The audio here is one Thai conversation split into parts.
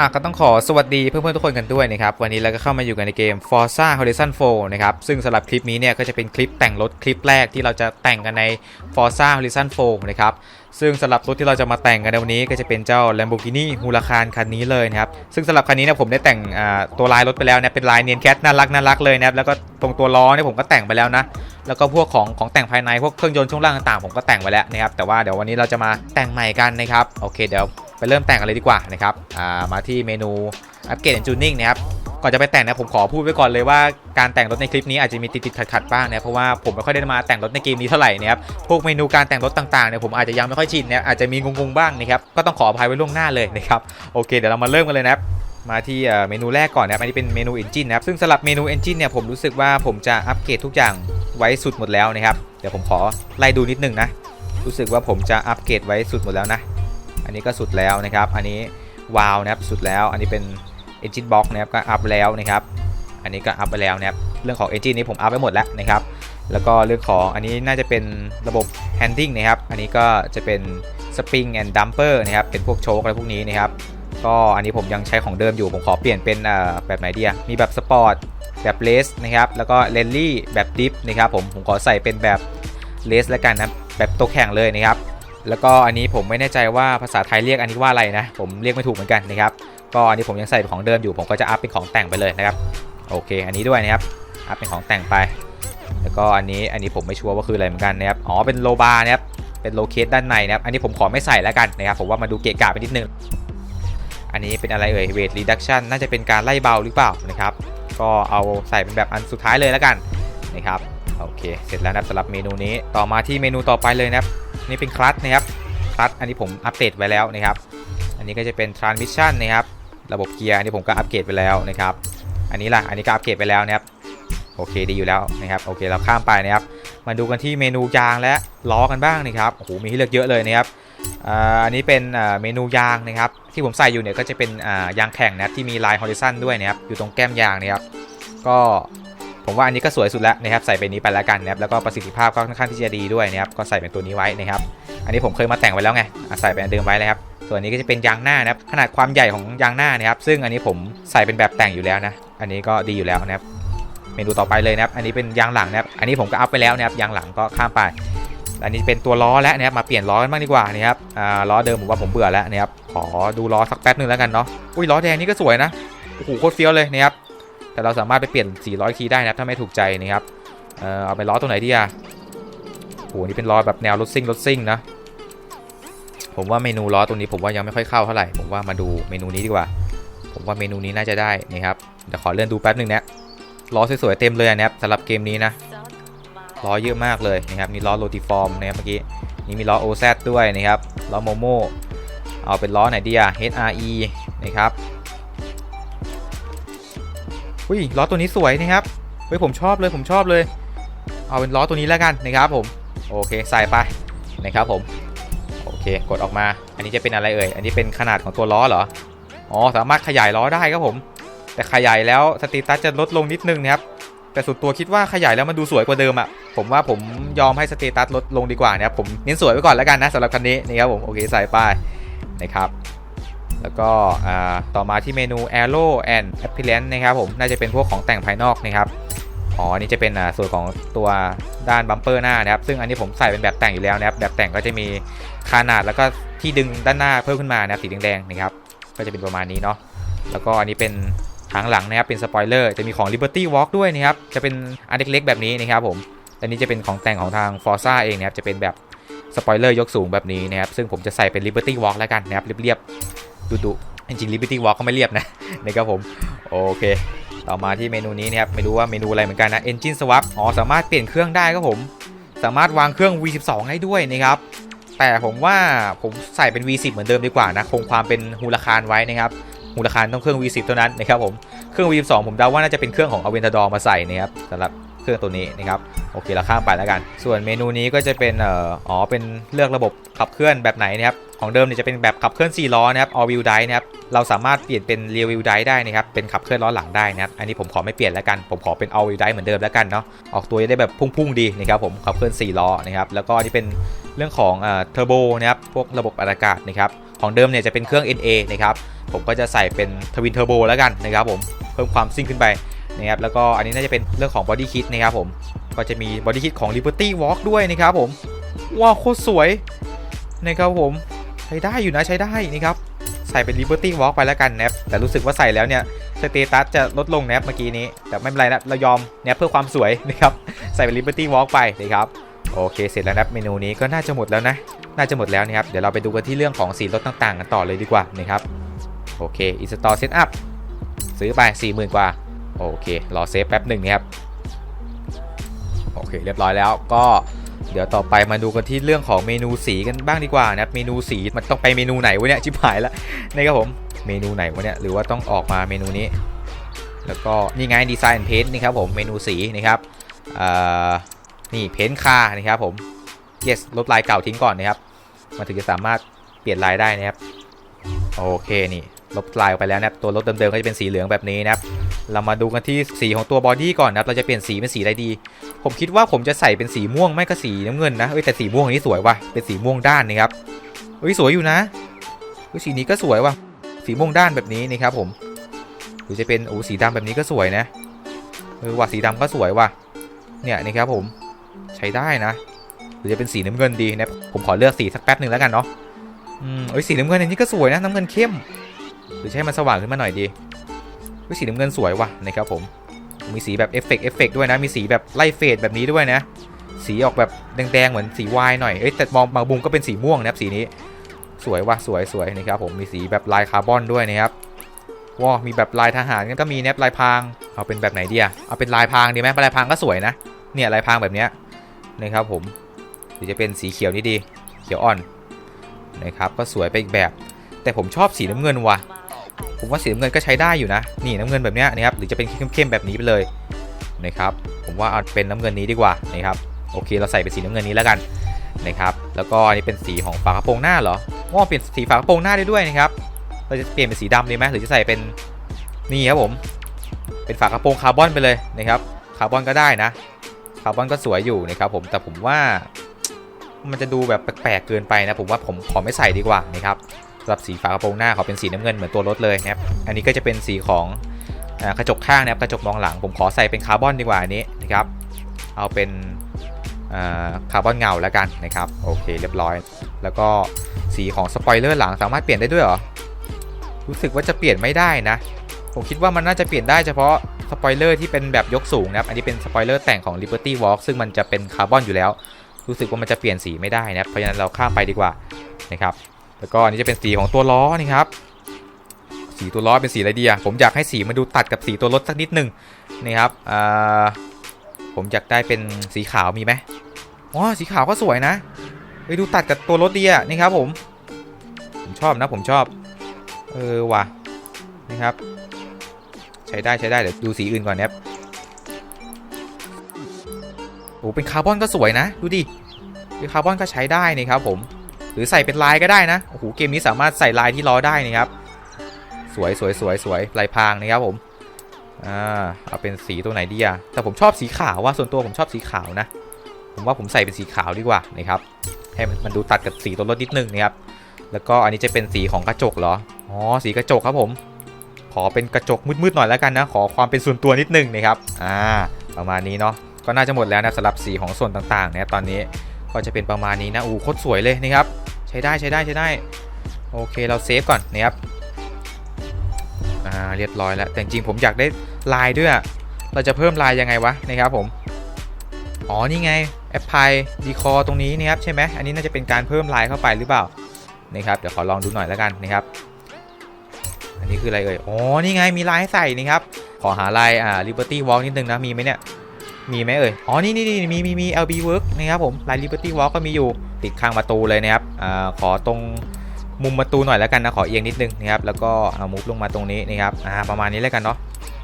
อะก็ต้องขอสวัสดีเพื่อนๆทุกคนกันด้วยนะครับ วันนี้เราก็เข้ามาอยู่กันในเกม Forza Horizon 4 นะครับ ซึ่งสำหรับคลิปนี้เนี่ยก็จะเป็นคลิปแต่งรถคลิปแรกที่เราจะแต่งกันใน Forza Horizon 4 นะครับ ซึ่งสำหรับรถที่เราจะมาแต่งกันในวันนี้ก็จะเป็นเจ้า Lamborghini Huracan คันนี้เลยนะครับ ซึ่งสำหรับคันนี้เนี่ยผมได้แต่งตัวลายรถไปแล้วนะเป็นลายเนียนแคทน่ารักน่ารักเลยนะครับแล้วก็ตรงตัวล้อเนี่ยผมก็แต่งไปแล้วนะแล้วก็พวกของของแต่งภายในพวกเครื่องยนต์ช่วงล่างต่างๆผมก็แต่งไปแล้วนะครับแต่ว่าเดี๋ยววันนี้เราจะมาแต่งใหม่กันนะครับโอเคเดี๋ยว ไปเริ่มแต่งกันเลยดีกว่านะครับอ่ามาที่เมนูอัปเกรดจูนิ่งนะครับก่อนจะไปแต่งนะผมขอพูดไว้ก่อนเลยว่าการแต่งรถในคลิปนี้อาจจะมีติดๆขัดๆบ้างนะเพราะว่าผมไม่ค่อยได้มาแต่งรถในเกมนี้เท่าไหร่นะครับพวกเมนูการแต่งรถต่างๆเนี่ยผมอาจจะยังไม่ค่อยชินนะอาจจะมีงงๆบ้างนะครับก็ต้องขออภัยไว้ล่วงหน้าเลยนะครับโอเคเดี๋ยวเรามาเริ่มกันเลยนะครับมาที่เอ่อเมนูแรกก่อนนะครับอันนี้เป็นเมนู Engine นะครับซึ่งสำหรับเมนู Engine เนี่ยผมรู้สึกว่าผมจะอัปเกรดทุกอย่างไว้สุดหมดแล้วนะครับเดี๋ยวผมขอไล่ดูนิดนึงนะรู้สึกว่าผมจะอัปเกรดไว้สุดหมดแล้วนะ อันนี้ก็สุดแล้วนะครับ อันนี้วาวนะครับสุดแล้ว อันนี้เป็น Engine Box นะครับก็อัพแล้วนะครับ อันนี้ก็อัพไปแล้วนะครับ เรื่องของ Engine นี้ผมอัพไปหมดแล้วนะครับ แล้วก็เรื่องของอันนี้น่าจะเป็นระบบ Handling นะครับ อันนี้ก็จะเป็น Spring and Dumper นะครับ เป็นพวกโชคอะไรพวกนี้นะครับ ก็อันนี้ผมยังใช้ของเดิมอยู่ ผมขอเปลี่ยนเป็นแบบไหนดีอะมีแบบสปอร์ต แบบเลสนะครับ แล้วก็เลนลี่แบบดิฟนะครับผม ผมขอใส่เป็นแบบเลสแล้วกันนะ แบบตัวแข่งเลยนะครับ แล้วก็อันนี้ผมไม่แน่ใจว่าภาษาไทยเรียกอันนี้ว่าอะไรนะ ผมเรียกไม่ถูกเหมือนกันนะครับ ก็อันนี้ผมยังใส่ของเดิมอยู่ ผมก็จะอัพเป็นของแต่งไปเลยนะครับ โอเค อันนี้ด้วยนะครับ อัพเป็นของแต่งไป แล้วก็อันนี้ อันนี้ผมไม่ชัวร์ว่าคืออะไรเหมือนกันนะครับ อ๋อ เป็นโลบาร์นะครับ เป็นโลเคสด้านในนะครับ อันนี้ผมขอไม่ใส่แล้วกันนะครับ ผมว่ามาดูเกะกะไปนิดนึง อันนี้เป็นอะไรเอ่ย weight reduction น่าจะเป็นการไล่เบาหรือเปล่านะครับ ก็เอาใส่เป็นแบบอันสุดท้ายเลยแล้วกันนะครับ โอเค เสร็จแล้วนะสำหรับเมนูนี้ ต่อมาที่เมนูต่อไปเลยนะครับ นี่เป็นคลัตช์นะครับคลัตช์อันนี้ผมอัปเดตไว้แล้วนะครับ อันนี้ก็จะเป็น transmission นะครับ ระบบเกียร์อันนี้ผมก็อัปเกรดไปแล้วนะครับ อันนี้ล่ะ อันนี้ก็อัปเกรดไปแล้วนะครับ โอเคดีอยู่แล้วนะครับ โอเคเราข้ามไปนะครับ มาดูกันที่เมนูยางและล้อกันบ้างนะครับ โอ้โห มีให้เลือกเยอะเลยนะครับอันนี้เป็นเมนูยางนะครับ ที่ผมใส่อยู่เนี่ยก็จะเป็นยางแข่งนะที่มีลายฮอริซอนด้วยนะครับ อยู่ตรงแก้มยางนะครับ ก็ ผมว่าอันนี้ก็สวยสุดแล้วนะครับใส่เป็นนี้ไปแล้วกันนะครับแล้วก็ประสิทธิภาพก็ค่อนข้างที่จะดีด้วยนะครับก็ใส่เป็นตัวนี้ไว้นะครับ อันนี้ผมเคยมาแต่งไว้แล้วไงใส่เป็นเดิมไว้เลยครับส่วนนี้ก็จะเป็นยางหน้านะครับขนาดความใหญ่ของยางหน้านะครับ ซึ่งอันนี้ผมใส่เป็นแบบแต่งอยู่แล้วนะ อันนี้ก็ดีอยู่แล้วนะครับเมนูต่อไปเลยนะครับ อันนี้เป็นยางหลังนะครับ อันนี้ผมก็อัพไปแล้วนะครับยางหลังก็ข้ามไป อันนี้เป็นตัวล้อแล้วนะครับมาเปลี่ยนล้อกันบ้างดีกว่านะครับอ่าล้อเดิมผมว่าผมเบื่อแล้วนะครับขอดูล้อสักแป๊บนึงแล้วกันเนาะอุ้ยล้อแดงนี่ก็สวยนะโอ้โหโคตรเฟี้ยวเลยนะครับ แต่เราสามารถไปเปลี่ยน400คีย์ได้นะครับถ้าไม่ถูกใจนะครับเออเอาไปล้อตัวไหนดีอะโหนี่เป็นล้อแบบแนวรถซิ่งรถซิ่งนะผมว่าเมนูล้อตัวนี้ผมว่ายังไม่ค่อยเข้าเท่าไหร่ผมว่ามาดูเมนูนี้ดีกว่า ผมว่าเมนูนี้น่าจะได้นะครับเดี๋ยวขอเลื่อนดูแป๊บหนึงนะล้อสวยๆเต็มเลยนะครับสำหรับเกมนี้นะล้อเยอะมากเลยนะครับมีล้อโรติฟอร์มนะครับเมื่อกี้นี่มีล้อ OZ ด้วยนะครับล้อโมโมเอาเป็นล้อไหนดีอะ HRE นะครับ อุ้ยล้อตัวนี้สวยนะครับเฮ้ยผมชอบเลยผมชอบเลย เอาเป็นล้อตัวนี้แล้วกันนะครับผมโอเคใส่ไปนะครับผมโอเคกดออกมา อันนี้จะเป็นอะไรเอ่ยอันนี้เป็นขนาดของตัวล้อเหรออ๋อสามารถขยายล้อได้ครับผม แต่ขยายแล้วสตรีตัสจะลดลงนิดนึงนะครับแต่ส่วนตัวคิดว่าขยายแล้วมันดูสวยกว่าเดิมอะ่ะผมว่าผมยอมให้สเตตัสลดลงดีกว่านะครับผมเน้นสวยไว้ก่อนแล้วกันนะสำหรับคันนี้นี่ครับผมโอเคใส่ป้ายนะครับ แล้วก็ต่อมาที่เมนู Aero and Appearance นะครับผมน่าจะเป็นพวกของแต่งภายนอกนะครับอ๋ออันนี่จะเป็นส่วนของตัวด้านบัมเปอร์หน้านะครับ ซึ่งอันนี้ผมใส่เป็นแบบแต่งอยู่แล้วนะครับ แบบแต่งก็จะมีขนาดแล้วก็ที่ดึงด้านหน้าเพิ่มขึ้นมานะครับสีแดงๆนะครับ ก็จะเป็นประมาณนี้เนาะ แล้วก็อันนี้เป็นหางหลังนะครับ เป็นสปอยเลอร์ จะมีของ Liberty Walk ด้วยนะครับ จะเป็นอันเล็กๆแบบนี้นะครับผม อันนี้จะเป็นของแต่งของทาง Forza เองนะครับ จะเป็นแบบสปอยเลอร์ยกสูงแบบนี้นะครับ ซึ่งผมจะใส่เป็น Liberty Walk แล้วกันนะครับ เรียบๆ ดุจริงๆ Liberty Walk ก็ไม่เรียบนะนะครับผม โอเค ต่อมาที่เมนูนี้นะครับ ไม่รู้ว่าเมนูอะไรเหมือนกันนะ Engine Swap อ๋อ สามารถเปลี่ยนเครื่องได้ครับผม สามารถวางเครื่อง V12 ได้ด้วยนะครับ แต่ผมว่าผมใส่เป็น V10 เหมือนเดิมดีกว่านะ คงความเป็นฮูลาคารไว้นะครับมูลค่าต้องเครื่อง V10 เท่านั้นนะครับผม เครื่อง V12 ผมเดาว่าน่าจะเป็นเครื่องของ Aventador มาใส่นะครับสำหรับ เครื่องตัวนี้นะครับโอเคเราข้ามไปแล้วกัน ส่วนเมนูนี้ก็จะเป็นเอ่ออ๋อเป็นเลือกระบบขับเคลื่อนแบบไหนนะครับของเดิมเนี่ยจะเป็นแบบขับเคลื่อน4ล้อนะครับ all wheel drive นะครับเราสามารถเปลี่ยนเป็น rear wheel drive ได้นะครับเป็นขับเคลื่อนล้อหลังได้นะครับอันนี้ผมขอไม่เปลี่ยนแล้วกันผมขอเป็น all wheel drive เหมือนเดิมแล้วกันเนาะออกตัวจะได้แบบพุ่งๆดีนะครับผมขับเคลื่อน4ล้อนะครับแล้วก็อันนี้เป็นเรื่องของเอ่อเทอร์โบนะครับพวกระบบอัดอากาศนะครับของเดิมเนี่ยจะเป็นเครื่อง NA นะครับผมก็จะใส่เป็นทวินเทอร์โบแล้วกันนะครับผมเพิ่มความซิ่งขึ้นไป นะครับแล้วก็อันนี้น่าจะเป็นเรื่องของบอดี้คิดนะครับผมก็จะมีบอดี้คิดของ Liberty Walk ด้วยนะครับผมว้าวโคตรสวยนะครับผมใช้ได้อยู่นะใช้ได้นะครับใส่เป็น Liberty Walk ไปแล้วกันแนบแต่รู้สึกว่าใส่แล้วเนี่ยสเตตัสจะลดลงแนบเมื่อกี้นี้ แต่ไม่เป็นไรนะเรายอมนบเพื่อความสวยนะครับใส่เป็น Liberty Walk ไปนะครับโอเคเสร็จแล้วนะเมนูนี้ก็น่าจะหมดแล้วนะน่าจะหมดแล้วนะครับเดี๋ยวเราไปดูกันที่เรื่องของสีรถต่างๆกันต่อเลยดีกว่านะครับโอเค install setup ซื้อไป 40,000 กว่า โอเค รอเซฟแป๊บหนึ่งนะครับ โอเค เรียบร้อยแล้วก็เดี๋ยวต่อไปมาดูกันที่เรื่องของเมนูสีกันบ้างดีกว่านะครับ เมนูสีมันต้องไปเมนูไหนวะเนี่ยชิบหายแล้วนะครับผมเมนูไหนวะเนี่ยหรือว่าต้องออกมาเมนูนี้ แล้วก็นี่ไงดีไซน์เพนนี่ครับผมเมนูสีนะครับนี่เพนคาร์นะครับผม yes ลบลายเก่าทิ้งก่อนนะครับมันถึงจะสามารถเปลี่ยนลายได้นะครับโอเคนี่ลบลายออกไปแล้วนะครับตัวรถเดิมๆก็จะเป็นสีเหลืองแบบนี้นะครับ เรามาดูกันที่สีของตัวบอดี้ก่อนนะครับ เราจะเปลี่ยนสีเป็นสีอะไรดี ผมคิดว่าผมจะใส่เป็นสีม่วงไม่ก็สีน้ำเงินนะ เอ้ยแต่สีม่วงนี้สวยว่ะ เป็นสีม่วงด้านนะครับเฮ้ยสวยอยู่นะเฮ้ยสีนี้ก็สวยว่ะ สีม่วงด้านแบบนี้นะครับผม หรือจะเป็นโอ้สีดำแบบนี้ก็สวยนะ เออว่ะสีดำก็สวยว่ะ เนี่ยนะครับผม ใช้ได้นะ หรือจะเป็นสีน้ำเงินดีนะ ผมขอเลือกสีสักแป๊บหนึ่งแล้วกันเนาะ อืมเอ้ยสีน้ำเงินอันนี้ก็สวยนะ น้ำเงินเข้ม หรือใช้มันสว่างขึ้นมาหน่อยดี เฮ้ยสีน้ำเงินสวยว่ะนะครับผมมีสีแบบเอฟเฟกต์เอฟเฟกต์ด้วยนะ มีสีแบบไล่เฟดแบบนี้ด้วยนะ สีออกแบบแดงๆเหมือนสีวายหน่อยเอ้ยแต่มองบางมุมก็เป็นสีม่วงนะครับสีนี้สวยว่ะสวยสวยนะครับผมมีสีแบบลายคาร์บอนด้วยนะครับว้ามีแบบลายทหารก็มีเนบลายพรางเอาเป็นแบบไหนดีอะเอาเป็นลายพรางดีไหมลายพรางก็สวยนะเนี่ยลายพรางแบบเนี้ยนะครับผมหรือจะเป็นสีเขียวนี่ดีเขียวอ่อนนะครับก็สวยไปอีกแบบ แต่ผมชอบสีน้ำเงินว่ะ ผมว่าสีน้ำเงินก็ใช้ได้อยู่นะ นี่น้ำเงินแบบเนี้ยนะครับ หรือจะเป็นเข้มๆแบบนี้ไปเลยนะครับ ผมว่าเอาเป็นน้ำเงินนี้ดีกว่านะครับ โอเค เราใส่เป็นสีน้ำเงินนี้แล้วกันนะครับ แล้วก็อันนี้เป็นสีของฝากระโปรงหน้าเหรอว่าเปลี่ยนสีฝากระโปรงหน้าได้ด้วยนะครับ เราจะเปลี่ยนเป็นสีดำดีไหมหรือจะใส่เป็นนี่ครับผม เป็นฝากระโปรงคาร์บอนไปเลยนะครับ คาร์บอนก็ได้นะ คาร์บอนก็สวยอยู่นะครับผม แต่ผมว่ามันจะดูแบบแปลกๆเกินไปนะ ผมว่าผมขอไม่ใส่ดีกว่านะครับำหรับสีฝากระโปรงหน้าขอเป็นสีน้ำเงินเหมือนตัวรถเลยนะครับอันนี้ก็จะเป็นสีของอกระจกข้างนะครับกระจกมองหลังผมขอใส่เป็นคาร์บอนดีกว่าอันนี้นะครับเอาเป็นคาร์บอนเงาแล้วกันนะครับโอเคเรียบร้อย แล้วก็สีของสปอยเลอร์หลังสามารถเปลี่ยนได้ด้วยเหรอรู้สึกว่าจะเปลี่ยนไม่ได้นะผมคิดว่ามันน่าจะเปลี่ยนได้เฉพาะสปอยเลอร์ที่เป็นแบบยกสูงนะครับอันนี้เป็นสปอยเลอร์แต่งของ Liberty Walk ซึ่งมันจะเป็นคาร์บอนอยู่แล้ว รู้สึกว่ามันจะเปลี่ยนสีไม่ได้นะเพราะฉะนั้นเราข้ามไปดีกว่านะครับ แล้วก็อันนี้จะเป็นสีของตัวล้อนี่ครับสีตัวล้อเป็นสีอะไรดีอะผมอยากให้สีมันดูตัดกับสีตัวรถสักนิดนึงนะครับผมอยากได้เป็นสีขาวมีไหมอ๋อสีขาวก็สวยนะไปดูตัดกับตัวรถดีอะนี่ครับผม ผมชอบนะผมชอบ เออว่ะนะครับ ใช้ได้ใช้ได้เดี๋ยวดูสีอื่นก่อนนะครับโอ้เป็นคาร์บอนก็สวยนะ ดูดิเป็นคาร์บอนก็ใช้ได้นี่ครับผม รือใส่เป็นลายก็ได้นะโอ้โหเกมนี้สามารถใส่ลายที่ล้อได้นี่ครับ สวยสวยสวยสวยลายพรางนะครับผมอ่าเอาเป็นสีตัวไหนดีอะแต่ผมชอบสีขาวว่าส่วนตัวผมชอบสีขาวนะ ผมว่าผมใส่เป็นสีขาวดีกว่านะครับให้มันดูตัดกับสีตัวรถนิดนึงนะครับแล้วก็อันนี้จะเป็นสีของกระจกเหรออ๋อสีกระจกครับผม ขอเป็นกระจกมืดๆหน่อยแล้วกันนะ ขอความเป็นส่วนตัวนิดนึงนะครับอ่าประมาณนี้เนาะก็น่าจะหมดแล้วนะสำหรับสีของส่วนต่างๆนะครับตอนนี้ก็จะเป็นประมาณนี้นะอู้โคตรสวยเลยนะครับ ใช้ได้ใช้ได้ใช้ได้ โอเคเราเซฟก่อนนะครับอ่าเรียบร้อยแล้วแต่จริงผมอยากได้ลายด้วยอะเราจะเพิ่มลายยังไงวะนะครับผมอ๋อนี่ไงแอปพลายดีคอตรงนี้นะครับใช่ไหมอันนี้น่าจะเป็นการเพิ่มลายเข้าไปหรือเปล่านะครับเดี๋ยวขอลองดูหน่อยแล้วกันนะครับ อันนี้คืออะไรเอ่ยอ๋อนี่ไงมีลายให้ใส่นี่ครับขอหาลายอ่า Liberty Walk นิดนึงนะมีไหมเนี่ย มีไหมเอ่ย อ๋อ นี่นี่นี่มีมีมี LB Work นะครับผมลาย Liberty Walk ก็มีอยู่ ติดข้างประตูเลยนะครับอ่าขอตรงมุมประตูหน่อยแล้วกันนะ ขอเอียงนิดนึงนะครับ แล้วก็เอามุฟลงมาตรงนี้นะครับ อ่า ประมาณนี้แล้วกันเนาะ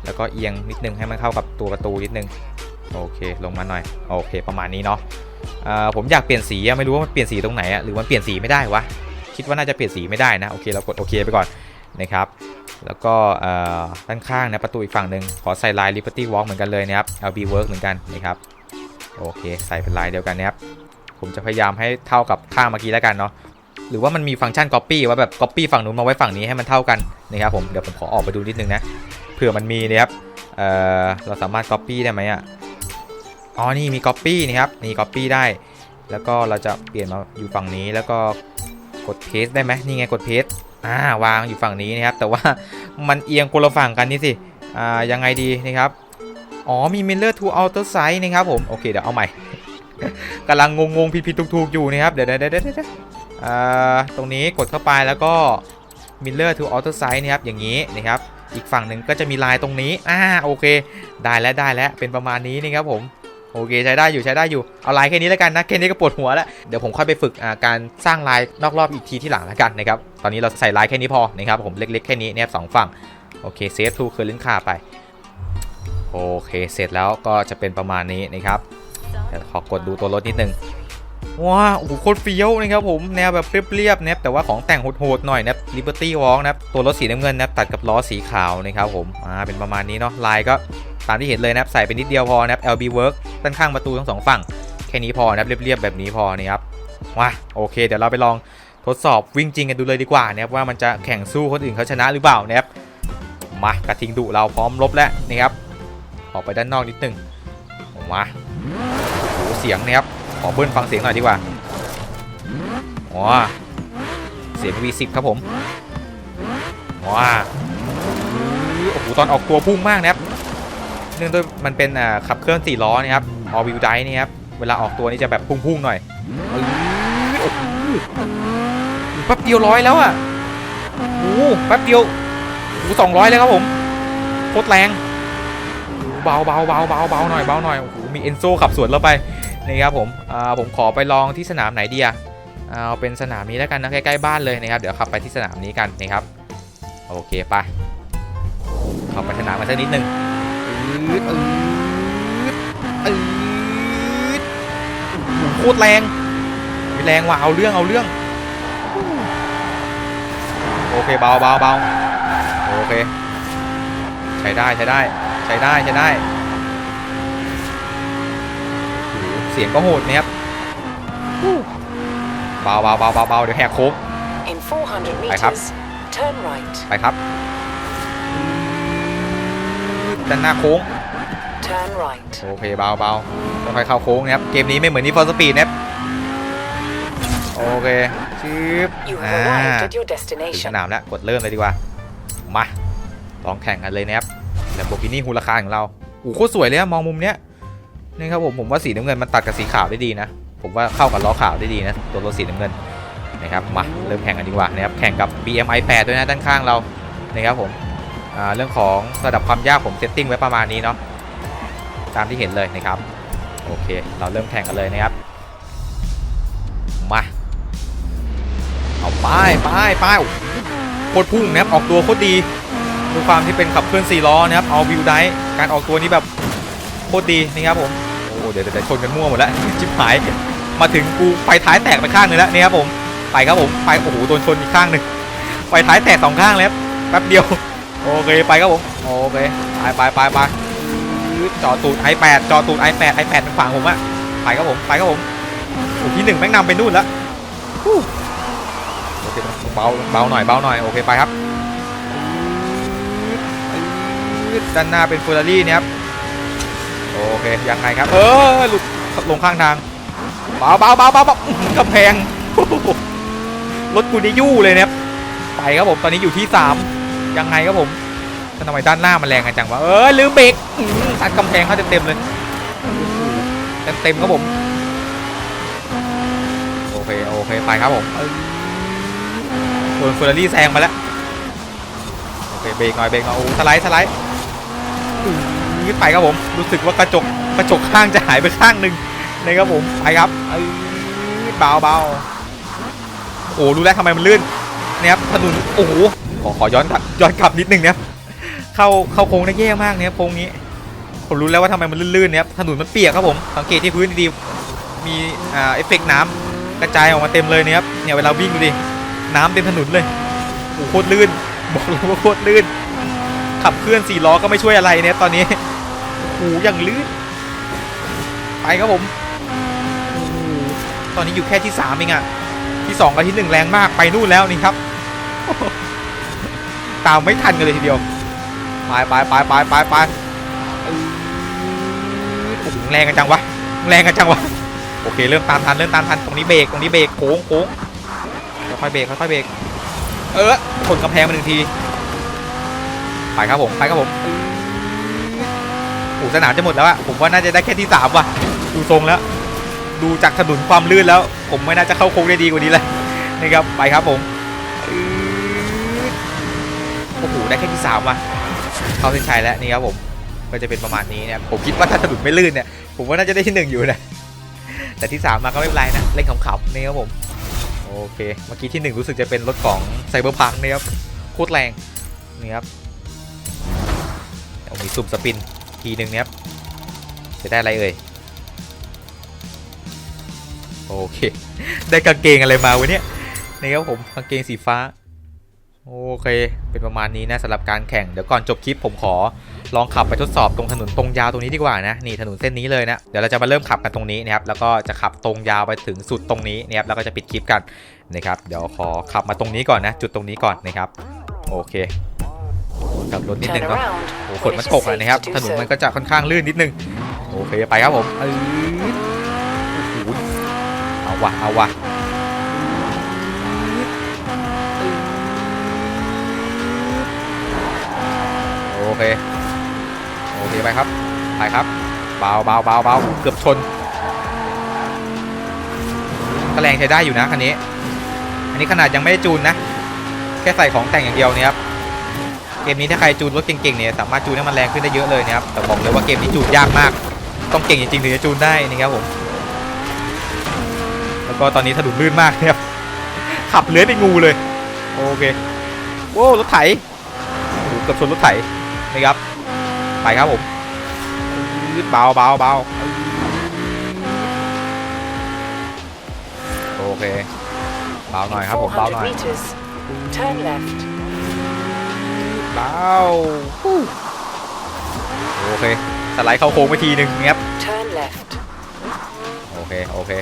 แล้วก็เอียงนิดนึงให้มันเข้ากับตัวประตูนิดนึง โอเค ลงมาหน่อย โอเค ประมาณนี้เนาะอ่าผมอยากเปลี่ยนสีไม่รู้ว่ามันเปลี่ยนสีตรงไหนอะหรือมันเปลี่ยนสีไม่ได้วะ คิดว่าน่าจะเปลี่ยนสีไม่ได้นะ โอเค เรากดโอเคไปก่อนนะครับ แล้วก็ด้านข้างนะประตูอีกฝั่งหนึ่งขอใส่ลาย Liberty Walk เหมือนกันเลยนะครับ LB Work เหมือนกันนะครับโอเค ใส่เป็นลายเดียวกันนะครับผมจะพยายามให้เท่ากับข้างเมื่อกี้แล้วกันเนาะหรือว่ามันมีฟังก์ชัน Copy ว่าแบบ Copy ฝั่งนู้นมาไว้ฝั่งนี้ให้มันเท่ากันนะครับผมเดี๋ยวผมขอออกไปดูนิดนึงนะเผื่อมันมีนะครับเเราสามารถ Copy ได้ไหมอะอ๋อนี่มี Copy นะครับนี่ Copy ได้ แล้วก็เราจะเปลี่ยนมาอยู่ฝั่งนี้แล้วก็กด Paste ได้ไหมนี่ไงกด Paste อ่าวางอยู่ฝั่งนี้นะครับ แต่ว่ามันเอียงคนละฝั่งกันนี่สิอ่ายังไงดีนะครับอ๋อมี Mirror to Outer Side นะครับผมโอเคเดี๋ยวเอาใหม่กำลังงงๆผิดๆถูกๆอยู่นะครับเดี๋ยวเดี๋ยวเดี๋ยวเดี๋ยวอ่าตรงนี้กดเข้าไปแล้วก็ Mirror to Outer Side นะครับอย่างนี้นะครับอีกฝั่งหนึ่งก็จะมีลายตรงนี้อ่าโอเค ได้แล้วได้แล้วเป็นประมาณนี้นี่ครับผม โอเคใช้ได้อยู่ใช้ได้อยู่เอาลายแค่นี้แล้วกันนะแค่นี้ก็ปวดหัวแล้วเดี๋ยวผมค่อยไปฝึกการสร้างลายนอกรอบอีกทีที่หลังแล้วกันนะครับตอนนี้เราใส่ลายแค่นี้พอนะครับผมเล็กๆแค่นี้เนะครับสองฝั่งโอเคเซฟทูเคอร์ลินคาไปโอเคเสร็จแล้วก็จะเป็นประมาณนี้นะครับเดี๋ยวขอกดดูตัวรถนิดนึงว้าโอ้โหโคตรเฟี้ยวนะครับผมแนวแบบเรียบๆนะแต่ว่าของแต่งโหดๆหน่อยนะครับ Liberty Walk นะตัวรถสีน้ำเงินนะตัดกับล้อสีขาวนะครับผมอ่าเป็นประมาณนี้เนาะลายก็ ตามที่เห็นเลยนะครับใส่ไปนิดเดียวพอนะครับ LB Work ด้านข้างประตูทั้งสองฝั่ง แค่นี้พอนะครับเรียบๆแบบนี้พอนี่ครับว้าโอเค เดี๋ยวเราไปลองทดสอบวิ่งจริงกันดูเลยดีกว่านะครับว่ามันจะแข่งสู้คนอื่นเขาชนะหรือเปล่านะครับมากระทิงดุเราพร้อมรบแล้วนะครับออกไปด้านนอกนิดนึงมาโอ้โหเสียงนะครับขอเบิ้ลฟังเสียงหน่อยดีกว่าว้าเสียง V10 ครับผมว้าโอ้โหตอนออกตัวพุ่งมากนะครับ เนื่องด้วยมันเป็นอ่าขับเคลื่อน4ล้อนะครับ all wheel drive นี่ครับเวลาออกตัวนี่จะแบบพุ่งๆหน่อยแป๊บเดียวร้อยแล้วอะโอ้โหแป๊บเดียวโอ้โหสองร้อยเลยครับผมโคตรแรงเบาเบาเบาเบาเบาหน่อยเบาหน่อยโอ้โหมีเอนโซขับสวนเราไปนี่ครับผมอ่าผมขอไปลองที่สนามไหนดีอะเอาเป็นสนามนี้แล้วกันนะใกล้ๆบ้านเลยนะครับเดี๋ยวขับไปที่สนามนี้กันนะครับโอเคไปข้าไปสนามกันสักนิดนึง อืดอืดอืดโอ้โหโคตรแรงมีแรงว่ะเอาเรื่องเอาเรื่อง โอเคเบาเบาเบาโอเค ใช้ได้ใช้ได้ ใช้ได้ใช้ได้โอ้โหเสียงก็โหดนะครับเบาเบาเบาเบาเบาเดี๋ยวแหกโค้ง In 400 Baik, Hap. meters, turn right. ไปครับ ด้านหน้าโค้ง Turn right. โอเคเบาเบาค่อยๆเข้าโค้งนะครับ เกมนี้ไม่เหมือนนี่ฟอร์สปีดนะครับ โอเคชืบ You อ่า have arrived at your ถึงส destination. นามแล้ว กดเริ่มเลยดีกว่า มา ลองแข่งกันเลยนะครับแลมโบกินี่ฮูลาคาของเราโอ้โหโคตรสวยเลยอะมองมุมเนี้ยนี่ครับผมผมว่าสีน้ำเงินมันตัดกับสีขาวได้ดีนะ ผมว่าเข้ากับล้อขาวได้ดีนะ ตัวรถสีน้ำเงินนะครับมาเริ่มแข่งกันดีกว่านะครับแข่งกับ BMI 8ด้วยนะด้านข้างเรานะครับผมอ่า เรื่องของระดับความยากผมเซตติ้งไว้ประมาณนี้เนาะตามที่เห็นเลยนะครับ โอเค เราเริ่มแข่งกันเลยนะครับ มา เอาไปไปไปโคตรพุ่งนะครับออกตัวโคตรดีด้วยความที่เป็นขับเคลื่อน4ล้อนะครับเอาวิวได้การออกตัวนี้แบบโคตรดีนะครับผมโอ้เดี๋ยวเดี๋ยวชนกันมั่วหมดแล้วชิบหายมาถึงกูไฟท้ายแตกไปข้างหนึงแล้วนี่ครับผมไปครับผมไปโอ้โหโดนชนอีกข้างหนึ่งไฟท้ายแตกสองข้างเลยครับแป๊บเดียว โอเคไปครับผมโอเคไปไปไปไปจอตูด i8 จอตูด i8 i8 เป็นฝั่งผมอะไปครับผมไปครับผมโอ้ที่หนึ่งแม่งนำไปนู่นแล้วโอเคเบาเบาหน่อยเบาหน่อยโอเคไปครับด้านหน้าเป็นเฟอร์รารี่เนี่ยครับโอเคยังไงครับ เออหลุดลงข้างทางเบาเบาเบาเบาเบากำแพงรถกูนี่ยู่เลยนะครับไปครับผมตอนนี้อยู่ที่3 ยังไงครับผมทำไมด้านหน้ามันแรงกันจังวะเออลืมเบรกสัดกำแพงเข้าเต็มๆเลยเต็มเต็มๆครับผมโอเคโอเคไปครับผมโดนเฟอร์รารี่แซงมาแล้วโอเคเบรกหน่อยเบรกหน่อยโอ้สไลด์สไลด์อื้อไปครับผมรู้สึกว่ากระจกกระจกข้างจะหายไปข้างหนึ่งนะครับผมไปครับเอ้ยเบาเบาโอ้รู้แล้วทำไมมันลื่นนี่ครับถนนโอ้โห ขอขอย้อนกลับย้อนกลับนิดนึงเนะครับเข้าเข้าโค้งได้แย่มากเนี่ยโค้งนี้ ผมรู้แล้วว่าทำไมมันลื่นๆเนี่ยถนนมันเปียกครับผมสังเกตที่พื้นดีๆมีอ่าเอฟเฟกต์น้ำกระจายออกมาเต็มเลยเนี่ยครับเนี่ยเวลาวิ่งดูดิน้ำเต็มถนนเลยโอ้โคตรลื่นบอกเลยว่าโคตรลื่น ขับเคลื่อนสี่ล้อก็ไม่ช่วยอะไรเนี่ยตอนนี้โอ้โหอย่างลื่นไปครับผมตอนนี้อยู่แค่ที่สามเองอะที่สองกับที่หนึ่งแรงมากไปนู่นแล้วนี่ครับ ตามไม่ทันกันเลยทีเดียวไปไปไปไปไปไปโอ้โหแรงกันจังวะแรงกันจังวะโอเคเริ่มตามทันเริ่มตามทันตรงนี้เบรกตรงนี้เบรกโค้งโค้งค่อยเบรกค่อยเบรกเออชนกำแพงมาหนึ่งทีไปครับผมไปครับผมโอ้โหสนามจะหมดแล้วอะผมว่าน่าจะได้แค่ที่สามว่ะดูทรงแล้ว ดูจากถนนความลื่นแล้ว ผมไม่น่าจะเข้าโค้งได้ดีกว่านี้เลยนะครับไปครับผมอืด โอ้ได้แค่ที่สามว่ะเข้าเส้นชัยแล้วนี่ครับผมก็จะเป็นประมาณนี้เนะครับผมคิดว่าถ้าถนนไม่ลื่นเนี่ยผมว่าน่าจะได้ที่หนึ่งอยู่นะแต่ที่สามมาก็ไม่เป็นไรนะเล่นขำๆนี่ครับผมโอเคเมื่อกี้ที่หนึ่งรู้สึกจะเป็นรถของไซเบอร์พังนะครับโคตรแรงนี่ครับเอามีสุ่มสปินทีหนึ่งนะครับจะได้อะไรเอ่ยโอเค ได้กางเกงอะไรมาวะเนี่ยนี่ครับผมกางเกงสีฟ้า โอเค เป็นประมาณนี้นะสำหรับการแข่ง เดี๋ยวก่อนจบคลิปผมขอลองขับไปทดสอบตรงถนนตรงยาวตรงนี้ดีกว่านะ นี่ถนนเส้นนี้เลยนะ เดี๋ยวเราจะมาเริ่มขับกันตรงนี้นะครับ แล้วก็จะขับตรงยาวไปถึงสุดตรงนี้นะครับ แล้วก็จะปิดคลิปกันนะครับ เดี๋ยวขอขับมาตรงนี้ก่อนนะ จุดตรงนี้ก่อนนะครับ โอเคกับรถนิดนึงเนาะโอ้โหฝนมันตกอะ safe นะครับ ถนนมันก็จะค่อนข้างลื่นนิดนึง โอเคไปครับผม เออโอ้โหเอาวะเอาวะ โอเค โอเคไปครับ ไปครับเบาเบาเบาเบาเกือบชนก็แรงใช้ได้อยู่นะคันนี้ อันนี้ขนาดยังไม่ได้จูนนะ แค่ใส่ของแต่งอย่างเดียวเนี่ยครับ เกมนี้ถ้าใครจูนรถเก่งๆเนี่ยสามารถจูนให้มันแรงขึ้นได้เยอะเลยนะครับ แต่บอกเลยว่าเกมนี้จูนยากมาก ต้องเก่งจริงๆถึงจะจูนได้นะครับผม แล้วก็ตอนนี้ถนนลื่นมากนะครับ ขับเลื้อยเป็นงูเลย โอเค โว้รถไถเกือบชนรถไถ นะครับ ไปครับผมยืดเบาเบาเบาโอเคเบาหน่อยครับผมเบาหน่อย400 meters. Turn left. เบาฟู้โอเคสไลด์เข้าโค้งไปทีหนึ่งเงียบ Turn left. โอเคโอเค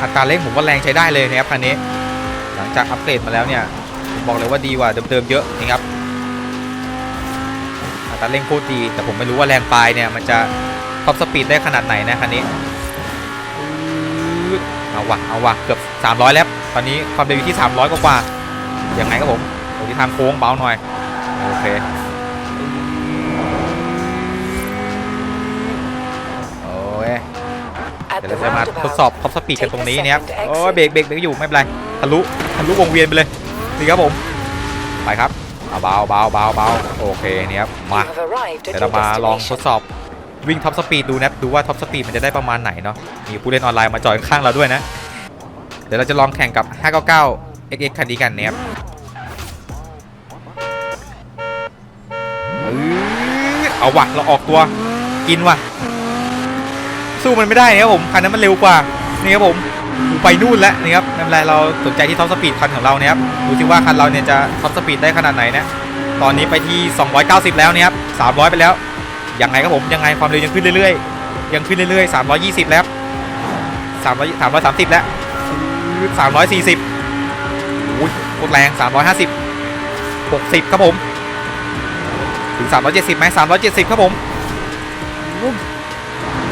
อัตราเร่งผมว่าแรงใช้ได้เลยนะครับคันนี้ หลังจากอัปเกรดมาแล้วเนี่ยผม บอกเลยว่าดีกว่าเดิมๆเยอะนะครับอัตราเร่งโคตรดีแต่ผมไม่รู้ว่าแรงปลายเนี่ยมันจะท็อปสปีดได้ขนาดไหนนะคันนี้เอาวะเอาวะเกือบ 300 แล้ว ตอนนี้ความเร็วอยู่ที่ 300 กว่าๆยังไงครับผมตรงที่ทางโค้งเบาหน่อย โอเค โอ้ยเดี๋ยวเราจะมาทดสอบท็อปสปีดกันตรงนี้นะครับ โอ้ยเบรกเบรกเบรกอยู่ไม่เป็นไร ทะลุ ทะลุวงเวียนไปเลย นี่ครับผม ไปครับเอาเบาเบาเบาเบาโอเคเนี่ยครับ you มา have arrived เดี๋ย at วเรา your มาลองทด destination. สอบวิ่งท็อปสปีดดูนะครับดูว่าท็อปสปีดมันจะได้ประมาณไหนเนาะมีผู้เล่นออนไลน์มาจอยข้างเราด้วยนะ เดี๋ยวเราจะลองแข่งกับ 599 XX คันนี้กันนะครับเอ้ยเอาวะเราออกตัวกินว่ะสู้มันไม่ได้นะครับผมคันนั้นมันเร็วกว่านี่ครับผม ไปนู่นแล้วนี่ครับไม่เป็นไรเราสนใจที่ท็อปสปีดคันของเราเนี่ยครับดูสิว่าคันเราเนี่ยจะท็อปสปีดได้ขนาดไหนนะตอนนี้ไปที่ 290 แล้วเนี่ยครับ300 ไปแล้วยังไงครับผมยังไงความเร็วยังขึ้นเรื่อยๆ ยังขึ้นเรื่อยๆ 320 แล้ว300 330 แล้ว 340อุ้ยโคตรแรง 350 60 ครับผม ถึง 370ไหม370 ครับผมอุ้ย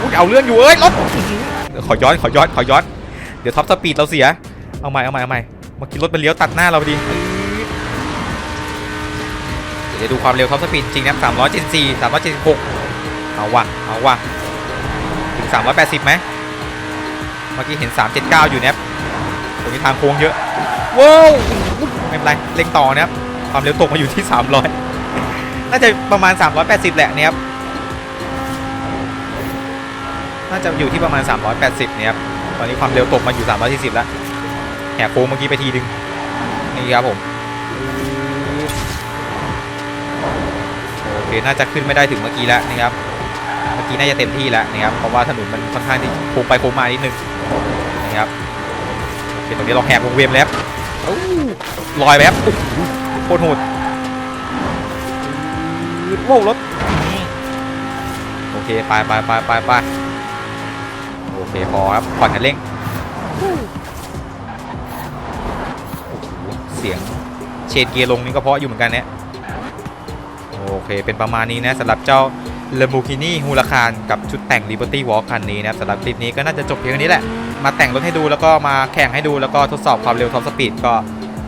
อุ้ยเอาเรื่องอยู่เอ้ยรถเดี๋ยวขอย้อนขอย้อนขอย้อน ดี๋ยวท็อปสปีดเราเสีย เอาใหม่เอาใหม่เอาใหม่เมื่อกี้รถมันเลี้ยวตัดหน้าเราพอดี เดี๋ยวดูความเร็วท็อปสปีดจริงนะครับ374 376เจ็ดหกเอาว่ะเอาว่ะถึง380ไหมเมื่อกี้เห็น379อยู่นะครับตรงนี้ทางโค้งเยอะว้าวไม่เป็นไรเร่งต่อนะครับความเร็วตกมาอยู่ที่ 300 น่าจะประมาณ 380 แหละเนี่ยครับ น่าจะอยู่ที่ประมาณ 380 เนี่ยครับ ตอนนี้ความเร็วตกมาอยู่340แล้วแหกโค้งเมื่อกี้ไปทีนึงนี่ครับผมโอเคน่าจะขึ้นไม่ได้ถึงเมื่อกี้แล้วนะครับเมื่อกี้น่าจะเต็มที่แล้วนะครับเพราะว่าถนนมันค่อนข้างที่โค้งไปโค้งมานิดนึงนะครับโอเคตรงนี้เราแหกวงเวียนแล้วลอยแบบโคตรโหดโว้วรถโอเคไปไปไปไปไป โอเคพอครับผ่อนกันเร่งโอ้โหเสียงเชดเกียร์ลงนี่ก็เพราะอยู่เหมือนกันเนี่ยโอเค เป็นประมาณนี้นะสำหรับเจ้า Lamborghini Huracan กับชุดแต่ง Liberty Walk คันนี้นะครับสำหรับคลิปนี้ก็น่าจะจบเพียงเท่นี้แหละ มาแต่งรถให้ดูแล้วก็มาแข่งให้ดูแล้วก็ทดสอบความเร็วท็อปสปีดก็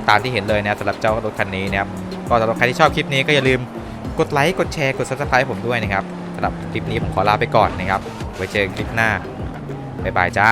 ตามที่เห็นเลยนะสำหรับเจ้ารถคันนี้นะครับก็สำหรับใครที่ชอบคลิปนี้ก็อย่าลืมกดไลค์กดแชร์กด subscribe ผมด้วยนะครับสำหรับคลิปนี้ผมขอลาไปก่อนนะครับไว้เจอกันคลิปหน้า บ๊ายบายจ้า